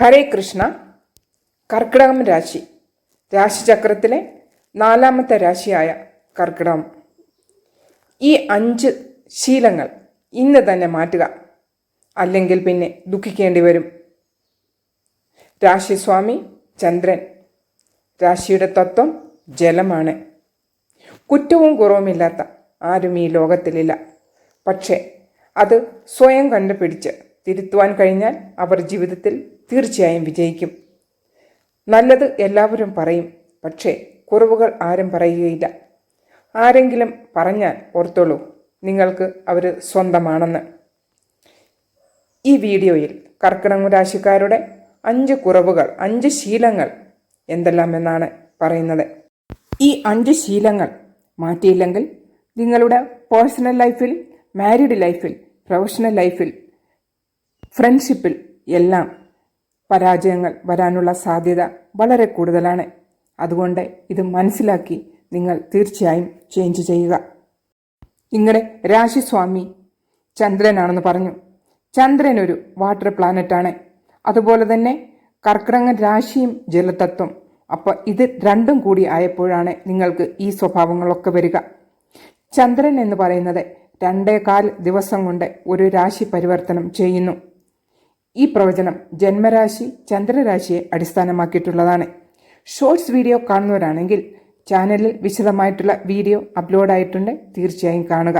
ഹരേ കൃഷ്ണ കർക്കിടകം രാശി. രാശിചക്രത്തിലെ നാലാമത്തെ രാശിയായ കർക്കിടകം. ഈ അഞ്ച് ശീലങ്ങൾ ഇന്ന് തന്നെ മാറ്റുക. അല്ലെങ്കിൽ പിന്നെ ദുഃഖിക്കേണ്ടി വരും. രാശിസ്വാമി ചന്ദ്രൻ. രാശിയുടെ തത്വം ജലമാണ്. കുറ്റവും കുറവുമില്ലാത്ത ആരും ഈ ലോകത്തിലില്ല. പക്ഷേ അത് സ്വയം കണ്ടുപിടിച്ച് തിരുത്തുവാൻ കഴിഞ്ഞാൽ അവർ ജീവിതത്തിൽ തീർച്ചയായും വിജയിക്കും. നല്ലത് എല്ലാവരും പറയും പക്ഷേ കുറവുകൾ ആരും പറയുകയില്ല. ആരെങ്കിലും പറഞ്ഞാൽ ഓർത്തോളൂ നിങ്ങൾക്ക് അവർ സ്വന്തമാണെന്ന്. ഈ വീഡിയോയിൽ കർക്കിടക രാശിക്കാരുടെ അഞ്ച് കുറവുകൾ അഞ്ച് ശീലങ്ങൾ എന്തെല്ലാമെന്നാണ് പറയുന്നത്. ഈ അഞ്ച് ശീലങ്ങൾ മാറ്റിയില്ലെങ്കിൽ നിങ്ങളുടെ പേഴ്സണൽ ലൈഫിൽ മാരീഡ് ലൈഫിൽ പ്രൊഫഷണൽ ലൈഫിൽ ഫ്രണ്ട്ഷിപ്പിൽ എല്ലാം പരാജയങ്ങൾ വരാനുള്ള സാധ്യത വളരെ കൂടുതലാണ്. അതുകൊണ്ട് ഇത് മനസ്സിലാക്കി നിങ്ങൾ തീർച്ചയായും ചേഞ്ച് ചെയ്യുക. ഇങ്ങനെ രാശിസ്വാമി ചന്ദ്രനാണെന്ന് പറഞ്ഞു. ചന്ദ്രൻ ഒരു വാട്ടർ പ്ലാനറ്റാണ് അതുപോലെ തന്നെ കർക്കിടകൻ രാശിയും ജലതത്വം. അപ്പോൾ ഇത് രണ്ടും കൂടി ആയപ്പോഴാണ് നിങ്ങൾക്ക് ഈ സ്വഭാവങ്ങളൊക്കെ വരിക. ചന്ദ്രൻ എന്ന് പറയുന്നത് രണ്ടേകാൽ ദിവസം കൊണ്ട് ഒരു രാശി പരിവർത്തനം ചെയ്യുന്നു. ഈ പ്രവചനം ജന്മരാശി ചന്ദ്രരാശിയെ അടിസ്ഥാനമാക്കിയിട്ടുള്ളതാണ്. ഷോർട്സ് വീഡിയോ കാണുന്നവരാണെങ്കിൽ ചാനലിൽ വിശദമായിട്ടുള്ള വീഡിയോ അപ്ലോഡ് ആയിട്ടുണ്ട് തീർച്ചയായും കാണുക.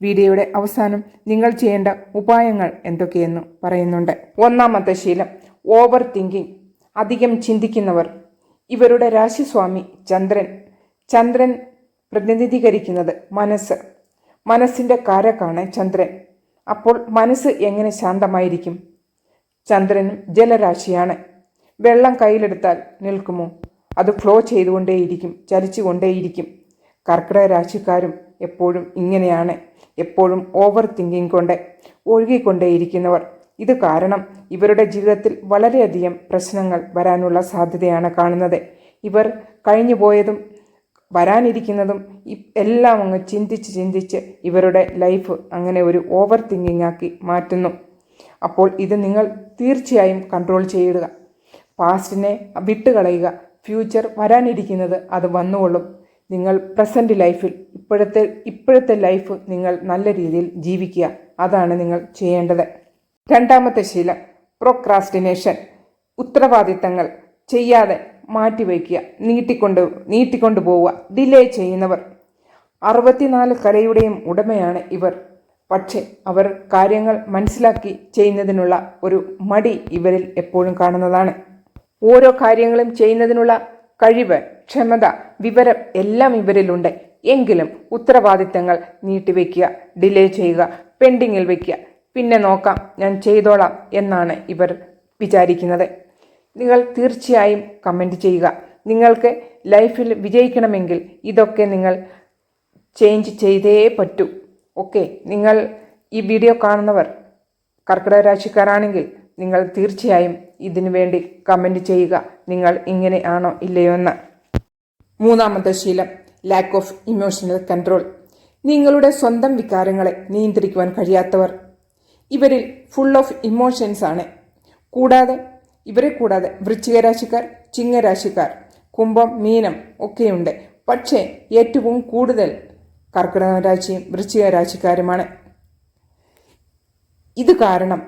വീഡിയോയുടെ അവസാനം നിങ്ങൾ ചെയ്യേണ്ട ഉപായങ്ങൾ എന്തൊക്കെയെന്ന് പറയുന്നുണ്ട്. ഒന്നാമത്തെ ശീലം ഓവർ തിങ്കിങ് അധികം ചിന്തിക്കുന്നവർ. ഇവരുടെ രാശിസ്വാമി ചന്ദ്രൻ. ചന്ദ്രൻ പ്രതിനിധീകരിക്കുന്നത് മനസ്സ്. മനസ്സിന്റെ കാരക്കാണ് ചന്ദ്രൻ. അപ്പോൾ മനസ്സ് എങ്ങനെ ശാന്തമായിരിക്കും? ചന്ദ്രനും ജലരാശിയാണ്. വെള്ളം കയ്യിലെടുത്താൽ നിൽക്കുമോ? അത് ഫ്ലോ ചെയ്തുകൊണ്ടേയിരിക്കും ചലിച്ചുകൊണ്ടേയിരിക്കും. കർക്കിടക രാശിക്കാരും എപ്പോഴും ഇങ്ങനെയാണ്. എപ്പോഴും ഓവർ തിങ്കിങ് കൊണ്ട് ഒഴുകിക്കൊണ്ടേയിരിക്കുന്നവർ. ഇത് കാരണം ഇവരുടെ ജീവിതത്തിൽ വളരെയധികം പ്രശ്നങ്ങൾ വരാനുള്ള സാധ്യതയാണ് കാണുന്നത്. ഇവർ കഴിഞ്ഞു പോയതും വരാനിരിക്കുന്നതും എല്ലാം അങ്ങ് ചിന്തിച്ച് ചിന്തിച്ച് ഇവരുടെ ലൈഫ് അങ്ങനെ ഒരു ഓവർ തിങ്കിങ് ആക്കി മാറ്റുന്നു. അപ്പോൾ ഇത് നിങ്ങൾ തീർച്ചയായും കൺട്രോൾ ചെയ്യുക പാസ്റ്റിനെ വിട്ടുകളയുക. ഫ്യൂച്ചർ വരാനിരിക്കുന്നത് അത് വന്നുകൊള്ളും. നിങ്ങൾ പ്രസന്റ് ലൈഫിൽ ഇപ്പോഴത്തെ ഇപ്പോഴത്തെ ലൈഫ് നിങ്ങൾ നല്ല രീതിയിൽ ജീവിക്കുക. അതാണ് നിങ്ങൾ ചെയ്യേണ്ടത്. രണ്ടാമത്തെ ശീലം പ്രോക്രാസ്റ്റിനേഷൻ ഉത്തരവാദിത്തങ്ങൾ ചെയ്യാതെ മാറ്റിവയ്ക്കുക. നീട്ടിക്കൊണ്ട് നീട്ടിക്കൊണ്ടു പോവുക ഡിലേ ചെയ്യുന്നവർ. അറുപത്തിനാല് കലയുടെയും ഉടമയാണ് ഇവർ. പക്ഷേ അവർ കാര്യങ്ങൾ മനസ്സിലാക്കി ചെയ്യുന്നതിനുള്ള ഒരു മടി ഇവരിൽ എപ്പോഴും കാണുന്നതാണ്. ഓരോ കാര്യങ്ങളും ചെയ്യുന്നതിനുള്ള കഴിവ് ക്ഷമത വിവരം എല്ലാം ഇവരിലുണ്ട്. എങ്കിലും ഉത്തരവാദിത്തങ്ങൾ നീട്ടിവെക്കുക ഡിലേ ചെയ്യുക പെൻഡിങ്ങിൽ വയ്ക്കുക പിന്നെ നോക്കാം ഞാൻ ചെയ്തോളാം എന്നാണ് ഇവർ വിചാരിക്കുന്നത്. നിങ്ങൾ തീർച്ചയായും കമന്റ് ചെയ്യുക. നിങ്ങൾക്ക് ലൈഫിൽ വിജയിക്കണമെങ്കിൽ ഇതൊക്കെ നിങ്ങൾ ചേഞ്ച് ചെയ്തേ പറ്റൂ. ഓക്കെ നിങ്ങൾ ഈ വീഡിയോ കാണുന്നവർ കർക്കിടക രാശിക്കാരാണെങ്കിൽ നിങ്ങൾ തീർച്ചയായും ഇതിനു വേണ്ടി കമന്റ് ചെയ്യുക. നിങ്ങൾ ഇങ്ങനെ ആണോ ഇല്ലയോ എന്ന്. മൂന്നാമത്തെ ശീലം ലാക്ക് ഓഫ് ഇമോഷണൽ കൺട്രോൾ നിങ്ങളുടെ സ്വന്തം വികാരങ്ങളെ നിയന്ത്രിക്കുവാൻ കഴിയാത്തവർ. ഇവരിൽ ഫുൾ ഓഫ് ഇമോഷൻസ് ആണ്. കൂടാതെ ഇവരെ കൂടാതെ വൃശ്ചികരാശിക്കാർ ചിങ്ങരാശിക്കാർ കുംഭം മീനം ഒക്കെയുണ്ട്. പക്ഷേ ഏറ്റവും കൂടുതൽ കർക്കിടക രാശിയും വൃശ്ചിക രാശിക്കാരുമാണ്. ഇത് കാരണം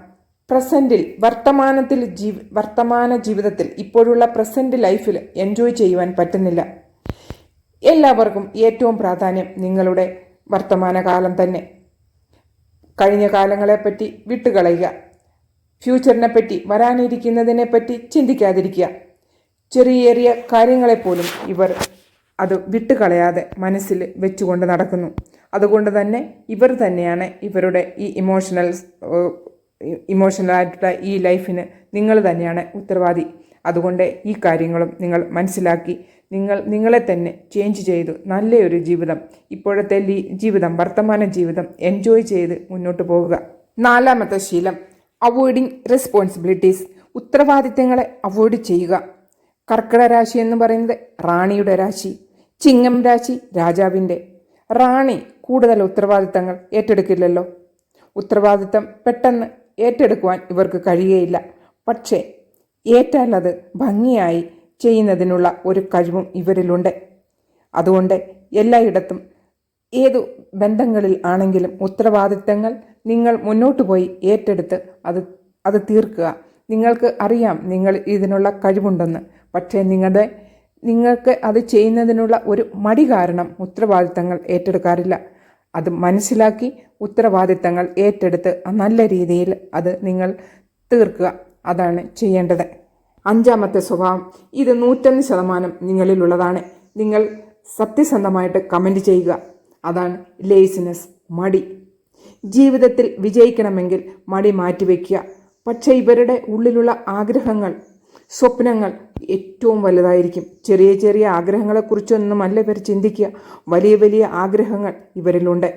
പ്രസന്റിൽ വർത്തമാനത്തിൽ ജീവ വർത്തമാന ജീവിതത്തിൽ ഇപ്പോഴുള്ള പ്രസന്റ് ലൈഫിൽ എൻജോയ് ചെയ്യുവാൻ പറ്റുന്നില്ല. എല്ലാവർക്കും ഏറ്റവും പ്രാധാന്യം നിങ്ങളുടെ വർത്തമാനകാലം തന്നെ. കഴിഞ്ഞ കാലങ്ങളെപ്പറ്റി വിട്ടുകളയുക. ഫ്യൂച്ചറിനെ പറ്റി വരാനിരിക്കുന്നതിനെ പറ്റി ചിന്തിക്കാതിരിക്കുക. ചെറിയ ചെറിയ കാര്യങ്ങളെപ്പോലും ഇവർ അത് വിട്ടുകളയാതെ മനസ്സിൽ വെച്ചുകൊണ്ട് നടക്കുന്നു. അതുകൊണ്ട് തന്നെ ഇവർ തന്നെയാണ് ഇവരുടെ ഈ ഇമോഷണൽ ഇമോഷണലായിട്ടുള്ള ഈ ലൈഫിന് നിങ്ങൾ തന്നെയാണ് ഉത്തരവാദി. അതുകൊണ്ട് ഈ കാര്യങ്ങളും നിങ്ങൾ മനസ്സിലാക്കി നിങ്ങൾ നിങ്ങളെ തന്നെ ചേഞ്ച് ചെയ്തു. നല്ലൊരു ജീവിതം ഇപ്പോഴത്തെ ജീവിതം വർത്തമാന ജീവിതം എൻജോയ് ചെയ്ത് മുന്നോട്ട് പോകുക. നാലാമത്തെ ശീലം അവോയ്ഡിങ് റെസ്പോൺസിബിലിറ്റീസ് ഉത്തരവാദിത്തങ്ങളെ അവോയ്ഡ് ചെയ്യുക. കർക്കിടക രാശി എന്ന് പറയുന്നത് റാണിയുടെ രാശി ചിങ്ങം രാശി രാജാവിന്റെ. റാണി കൂടുതൽ ഉത്തരവാദിത്തങ്ങൾ ഏറ്റെടുക്കില്ലല്ലോ. ഉത്തരവാദിത്തം പെട്ടെന്ന് ഏറ്റെടുക്കുവാൻ ഇവർക്ക് കഴിയുകയില്ല പക്ഷേ ഏറ്റാൽ അത് ഭംഗിയായി ചെയ്യുന്നതിനുള്ള ഒരു കഴിവും ഇവരിലുണ്ട്. അതുകൊണ്ട് എല്ലായിടത്തും ഏതു ബന്ധങ്ങളിൽ ആണെങ്കിലും ഉത്തരവാദിത്തങ്ങൾ നിങ്ങൾ മുന്നോട്ട് പോയി ഏറ്റെടുത്ത് അത് അത് തീർക്കുക. നിങ്ങൾക്ക് അറിയാം നിങ്ങൾ ഇതിനുള്ള കഴിവുണ്ടെന്ന്. പക്ഷേ നിങ്ങളുടെ നിങ്ങൾക്ക് അത് ചെയ്യുന്നതിനുള്ള ഒരു മടി കാരണം ഉത്തരവാദിത്തങ്ങൾ ഏറ്റെടുക്കാറില്ല. അത് മനസ്സിലാക്കി ഉത്തരവാദിത്തങ്ങൾ ഏറ്റെടുത്ത് നല്ല രീതിയിൽ അത് നിങ്ങൾ തീർക്കുക. അതാണ് ചെയ്യേണ്ടത്. അഞ്ചാമത്തെ സ്വഭാവം ഇത് നൂറ്റൊന്ന് ശതമാനം നിങ്ങളിലുള്ളതാണ്. നിങ്ങൾ സത്യസന്ധമായിട്ട് കമന്റ് ചെയ്യുക. അതാണ് ലേസിനെസ് മടി. ജീവിതത്തിൽ വിജയിക്കണമെങ്കിൽ മടി മാറ്റിവെക്കുക. പക്ഷേ ഇവരുടെ ഉള്ളിലുള്ള ആഗ്രഹങ്ങൾ സ്വപ്നങ്ങൾ ഏറ്റവും വലുതായിരിക്കും. ചെറിയ ചെറിയ ആഗ്രഹങ്ങളെക്കുറിച്ചൊന്നും ആഗ്രഹങ്ങളെക്കുറിച്ചൊന്നുമല്ല ഇവർ ചിന്തിക്കുക. വലിയ വലിയ ആഗ്രഹങ്ങൾ ഇവരിലുണ്ട്.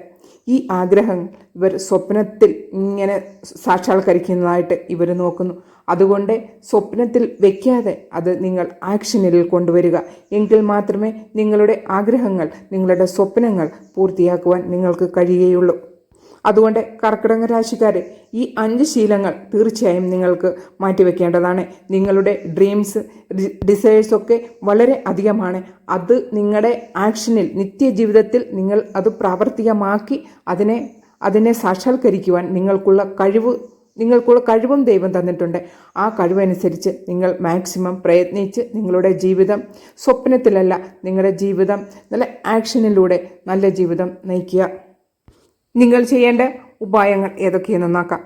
ഈ ആഗ്രഹങ്ങൾ ഇവർ സ്വപ്നത്തിൽ ഇങ്ങനെ സാക്ഷാത്കരിക്കുന്നതായിട്ട് ഇവർ നോക്കുന്നു. അതുകൊണ്ട് സ്വപ്നത്തിൽ വെക്കാതെ അത് നിങ്ങൾ ആക്ഷനിൽ കൊണ്ടുവരിക. എങ്കിൽ മാത്രമേ നിങ്ങളുടെ ആഗ്രഹങ്ങൾ നിങ്ങളുടെ സ്വപ്നങ്ങൾ പൂർത്തിയാക്കുവാൻ നിങ്ങൾക്ക് കഴിയുകയുള്ളൂ. അതുകൊണ്ട് കർക്കിടക രാശിക്കാരെ ഈ അഞ്ച് ശീലങ്ങൾ തീർച്ചയായും നിങ്ങൾക്ക് മാറ്റിവെക്കേണ്ടതാണ്. നിങ്ങളുടെ ഡ്രീംസ് ഡിസയേഴ്സ് ഒക്കെ വളരെ അധികമാണ്. അത് നിങ്ങളുടെ ആക്ഷനിൽ നിത്യജീവിതത്തിൽ നിങ്ങൾ അത് പ്രാവർത്തികമാക്കി അതിനെ അതിനെ സാക്ഷാത്കരിക്കുവാൻ നിങ്ങൾക്കുള്ള കഴിവ് നിങ്ങൾക്കുള്ള കഴിവും ദൈവം തന്നിട്ടുണ്ട്. ആ കഴിവനുസരിച്ച് നിങ്ങൾ മാക്സിമം പ്രയത്നിച്ച് നിങ്ങളുടെ ജീവിതം സ്വപ്നത്തിലല്ല നിങ്ങളുടെ ജീവിതം നല്ല ആക്ഷനിലൂടെ നല്ല ജീവിതം നയിക്കുക. നിങ്ങൾ ചെയ്യേണ്ട ഉപായങ്ങൾ ഏതൊക്കെയെന്ന് നോക്കാം.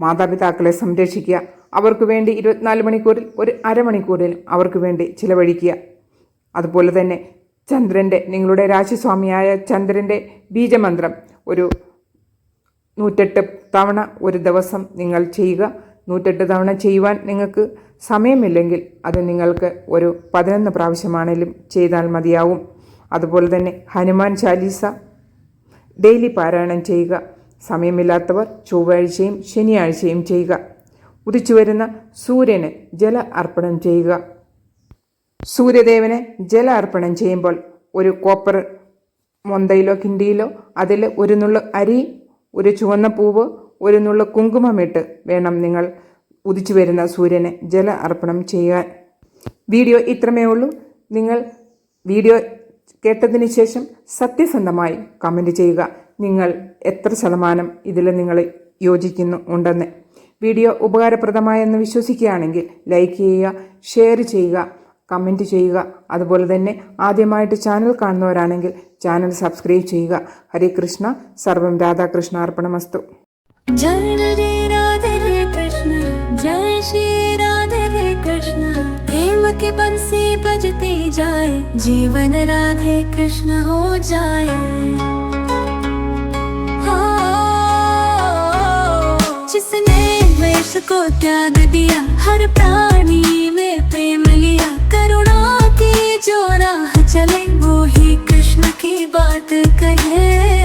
മാതാപിതാക്കളെ സംരക്ഷിക്കുക. അവർക്ക് വേണ്ടി ഇരുപത്തിനാല് മണിക്കൂറിൽ ഒരു അരമണിക്കൂറിൽ അവർക്ക് വേണ്ടി ചിലവഴിക്കുക. അതുപോലെ തന്നെ ചന്ദ്രന്റെ നിങ്ങളുടെ രാശിസ്വാമിയായ ചന്ദ്രന്റെ ബീജമന്ത്രം ഒരു നൂറ്റെട്ട് തവണ ഒരു ദിവസം നിങ്ങൾ ചെയ്യുക. നൂറ്റെട്ട് തവണ ചെയ്യുവാൻ നിങ്ങൾക്ക് സമയമില്ലെങ്കിൽ അത് നിങ്ങൾക്ക് ഒരു പതിനൊന്ന് പ്രാവശ്യമാണെങ്കിലും ചെയ്താൽ മതിയാവും. അതുപോലെ തന്നെ ഹനുമാൻ ചാലീസ ഡെയിലി പാരായണം ചെയ്യുക. സമയമില്ലാത്തവർ ചൊവ്വാഴ്ചയും ശനിയാഴ്ചയും ചെയ്യുക. ഉദിച്ചു വരുന്ന സൂര്യന് ജല അർപ്പണം ചെയ്യുക. സൂര്യദേവന് ജല അർപ്പണം ചെയ്യുമ്പോൾ ഒരു കോപ്പർ മൊന്തയിലോ കിണ്ടിയിലോ അതിൽ ഒരു നുള്ളു അരി ഒരു ചുവന്ന പൂവ് ഒരു നുള്ളു കുങ്കുമമിട്ട് വേണം നിങ്ങൾ ഉദിച്ചു വരുന്ന സൂര്യന് ജല അർപ്പണം ചെയ്യാൻ. വീഡിയോ ഇത്രമേ ഉള്ളൂ. നിങ്ങൾ വീഡിയോ കേട്ടതിന് ശേഷം സത്യസന്ധമായി കമന്റ് ചെയ്യുക. നിങ്ങൾ എത്ര ശതമാനം ഇതിൽ നിങ്ങൾ യോജിക്കുന്നു ഉണ്ടെന്ന്. വീഡിയോ ഉപകാരപ്രദമായെന്ന് വിശ്വസിക്കുകയാണെങ്കിൽ ലൈക്ക് ചെയ്യുക ഷെയർ ചെയ്യുക കമന്റ് ചെയ്യുക. അതുപോലെ തന്നെ ആദ്യമായിട്ട് ചാനൽ കാണുന്നവരാണെങ്കിൽ ചാനൽ സബ്സ്ക്രൈബ് ചെയ്യുക. ഹരേ കൃഷ്ണ സർവം രാധാകൃഷ്ണ അർപ്പണമസ്തു. കൃഷ്ണ ജയ ശ്രീ രാധ കൃഷ്ണ. बजती जाए, जीवन राधे कृष्ण हो जाए। जिसने वेश को त्याग दिया, हर प्राणी में प्रेम लिया, करुणा की जो राह चले, वो ही कृष्ण की बात कहे।